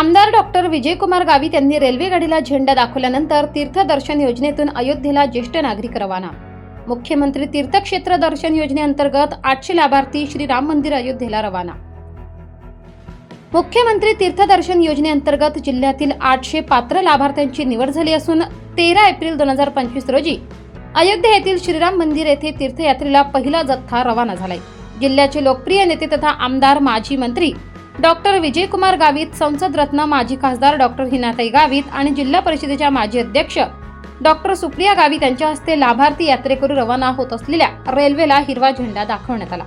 आमदार डॉक्टर विजयकुमार गावित यांनी रेल्वे गाडीला झेंडा दाखवल्यानंतर तीर्थदर्शन योजनेतून अयोध्येला ज्येष्ठ नागरिक रवाना. मुख्यमंत्री तीर्थक्षेत्र दर्शन योजनेअंतर्गत आठशे लाभार्थी श्रीराम मंदिर अयोध्येला रवाना. मुख्यमंत्री तीर्थदर्शन योजनेअंतर्गत जिल्ह्यातील आठशे पात्र लाभार्थ्यांची निवड झाली असून तेरा एप्रिल दोन हजार पंचवीस रोजी अयोध्या येथील श्रीराम मंदिर येथे तीर्थयात्रेला पहिला जथ्था रवाना झालाय. जिल्ह्याचे लोकप्रिय नेते तथा आमदार माजी मंत्री डॉक्टर विजयकुमार गावित संसद रत्न माजी खासदार डॉक्टर हिनाताई गावित आणि जिल्हा परिषदेच्या माजी अध्यक्ष डॉक्टर सुप्रिया गावित यांच्या हस्ते लाभार्थी यात्रेकरू रवाना होत असलेल्या रेल्वेला हिरवा झेंडा दाखवण्यात आला.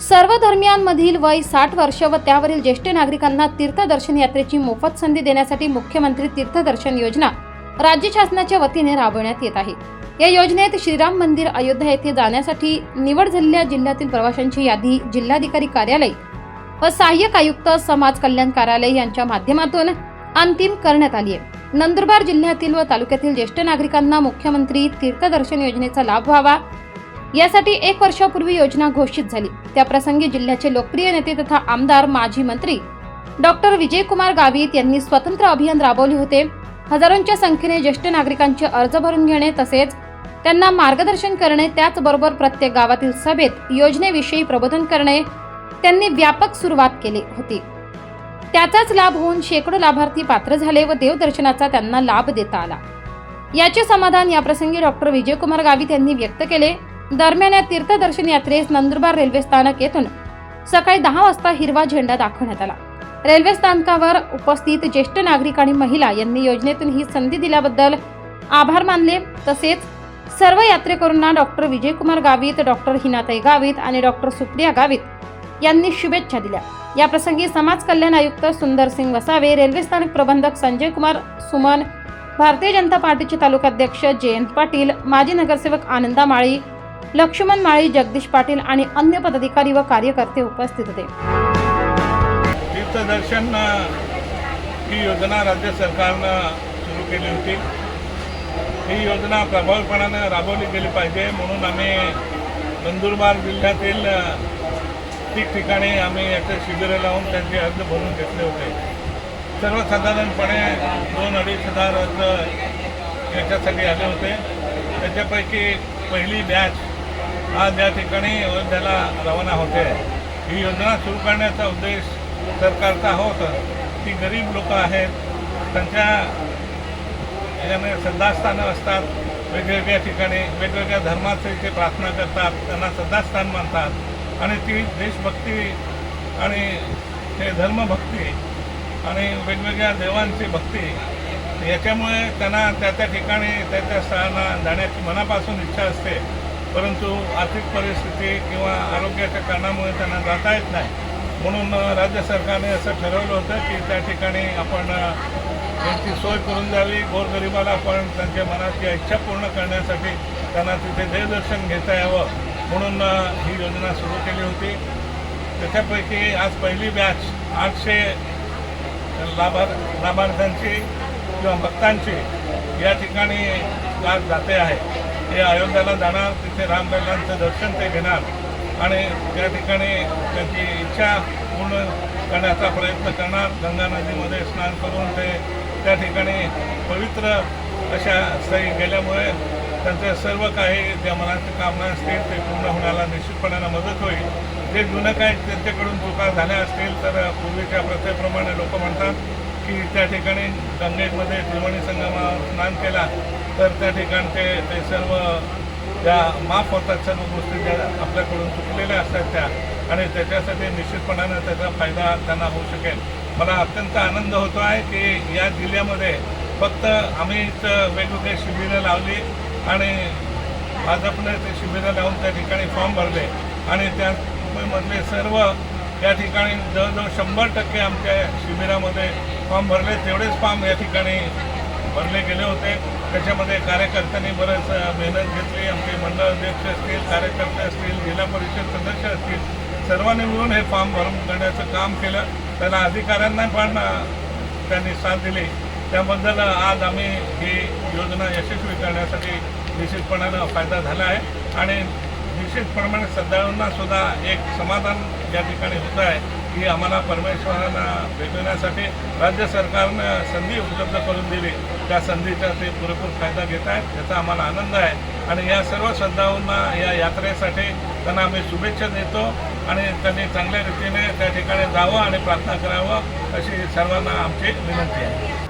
सर्व धर्मियांमधील वय साठ वर्ष व त्यावरील ज्येष्ठ नागरिकांना तीर्थदर्शन यात्रेची मोफत संधी देण्यासाठी मुख्यमंत्री तीर्थदर्शन योजना राज्य शासनाच्या वतीने राबवण्यात येत आहे. या योजनेत श्रीराम मंदिर अयोध्या येथे जाण्यासाठी निवड झालेल्या जिल्ह्यातील प्रवाशांची यादी जिल्हाधिकारी कार्यालय व सहाय्यक आयुक्त समाज कल्याण कार्यालय यांच्या माध्यमातून अंतिम करण्यात आली आहे. नंदुरबार जिल्ह्यातील व तालुक्यातील ज्येष्ठ नागरिकांना मुख्यमंत्री तीर्थदर्शन योजनेचा लाभ व्हावा यासाठी एक वर्षापूर्वी योजना घोषित झाली. त्याप्रसंगी जिल्ह्याचे लोकप्रिय नेते तथा आमदार माजी मंत्री डॉक्टर विजयकुमार गावित यांनी स्वतंत्र अभियान राबवले होते. हजारोंच्या संख्येने ज्येष्ठ नागरिकांचे अर्ज भरून घेणे तसेच त्यांना मार्गदर्शन करणे त्याचबरोबर प्रत्येक गावातील सभेत योजनेविषयी प्रबोधन करणे त्यांनी व्यापक सुरुवात केली होती. त्याचाच लाभ होऊन शेकडो लाभार्थी पात्र झाले व देवदर्शनाचा त्यांना लाभ देता आला. याचे समाधान याप्रसंगी डॉक्टर विजयकुमार गावित यांनी व्यक्त केले. दरम्यान या तीर्थदर्शन यात्रेस नंदुरबार रेल्वे स्थानक येथून सकाळी दहा वाजता हिरवा झेंडा दाखवण्यात आला. रेल्वे स्थानकावर उपस्थित ज्येष्ठ नागरिक आणि महिला यांनी योजनेतून ही संधी दिल्याबद्दल आभार मानले. तसेच सर्व यात्रेकरूंना डॉक्टर विजयकुमार गावित डॉक्टर हिनाताई गावित आणि डॉक्टर सुप्रिया गावित यांनी शुभेच्छा दिल्या. याप्रसंगी समाज कल्याण आयुक्त सुंदर सिंग वसावे रेल्वे स्थानक प्रबंधक संजय कुमार सुमन भारतीय जनता पार्टीचे तालुकाध्यक्ष जयंत पाटील माजी नगरसेवक आनंदा माळी लक्ष्मण माळी जगदीश पाटील आणि अन्य पदाधिकारी व कार्यकर्ते उपस्थित होते. तीर्थदर्शन ही योजना राज्य सरकारनं सुरू केली होती. ही योजना प्रभावीपणानं राबवली गेली पाहिजे म्हणून आम्ही नंदुरबार जिल्ह्यातील प्रत्येक ठिकठिकाणी आम्ही याच्या शिबिरं लावून त्यांचे अर्ज भरून घेतले होते. सर्वसाधारणपणे दोन अडीच हजार अर्ज याच्यासाठी आले होते. त्याच्यापैकी पहिली बॅच आज या ठिकाणी अयोध्याला रवाना होते. ही योजना सुरू करण्याचा उद्देश सरकारचा होता. की गरीब लोक आहेत. त्यांच्या याने श्रद्धास्थानं असतात. वेगवेगळ्या ठिकाणी वेगवेगळ्या धर्माचे ते प्रार्थना करतात त्यांना श्रद्धास्थान मानतात. आणि ती देशभक्ती आणि ते धर्मभक्ती आणि वेगवेगळ्या देवांची भक्ती याच्यामुळे त्यांना त्या त्या ठिकाणी त्या त्या स्थळांना जाण्याची मनापासून इच्छा असते. परंतु आर्थिक परिस्थिती किंवा आरोग्याच्या कारणामुळे त्यांना जाता येत नाही. म्हणून राज्य सरकारने असं ठरवलं होतं की त्या ठिकाणी आपण त्यांची सोय करून द्यावी. गोरगरिबाला आपण त्यांच्या मनाची इच्छा पूर्ण करण्यासाठी त्यांना तिथे देवदर्शन घेता यावं. म्हणून ही योजना सुरू केली होती. त्याच्यापैकी आज पहिली बॅच आठशे लाभार लाभार्थ्यांची किंवा भक्तांची या ठिकाणी आज जाते आहे. हे अयोध्याला जाणार तिथे रामलल्लांचं दर्शन ते घेणार आणि त्या ठिकाणी त्यांची इच्छा पूर्ण करण्याचा प्रयत्न करणार. गंगा नदीमध्ये स्नान करून ते त्या ठिकाणी पवित्र अशा सही गेल्यामुळे त्यांचं सर्व काही ज्या मनाची कामना असतील ते पूर्ण होण्याला निश्चितपणानं मदत होईल. जे जुनं काही त्यांच्याकडून चुका झाल्या असतील तर पूर्वीच्या प्रथेप्रमाणे लोक म्हणतात की त्या ठिकाणी गंगेमध्ये त्रिवेणी संगमावर स्नान केला तर त्या ठिकाणचे ते सर्व त्या माफ होतात सर्व गोष्टी ज्या आपल्याकडून चुकलेल्या असतात त्या आणि त्याच्यासाठी निश्चितपणानं त्याचा फायदा त्यांना होऊ शकेल. मला अत्यंत आनंद होतो आहे की या जिल्ह्यामध्ये फक्त आम्हीच वेगवेगळे शिबिरं लावली. आणि भाजपने ते शिबिरं लावून त्या ठिकाणी फॉर्म भरले. आणि त्यामधले सर्व या ठिकाणी जवळजवळ शंभर टक्के आमच्या शिबिरामध्ये फॉर्म भरले. तेवढेच फॉर्म या ठिकाणी भरले गेले होते. त्याच्यामध्ये कार्यकर्त्यांनी बरंच मेहनत घेतली. आमचे मंडळ अध्यक्ष असतील कार्यकर्ते असतील जिल्हा परिषद सदस्य असतील सर्वांनी मिळून हे फॉर्म भरून करण्याचं काम केलं. त्याला अधिकाऱ्यांना पण त्यांनी साथ दिली. त्याबद्दल आज आम्ही ही योजना यशस्वी करण्यासाठी निश्चितपणानं फायदा झाला आहे. आणि निश्चितप्रमाणे श्रद्धाळूंना सुद्धा एक समाधान या ठिकाणी होत आहे की आम्हाला परमेश्वरांना भेटण्यासाठी राज्य सरकारनं संधी उपलब्ध करून दिली. त्या संधीचा ते पुरेपूर फायदा घेत आहेत त्याचा आम्हाला आनंद आहे. आणि या सर्व श्रद्धाळूंना या यात्रेसाठी त्यांना आम्ही शुभेच्छा देतो आणि त्यांनी चांगल्या रीतीने त्या ठिकाणी जावं आणि प्रार्थना करावं अशी सर्वांना आमची विनंती आहे.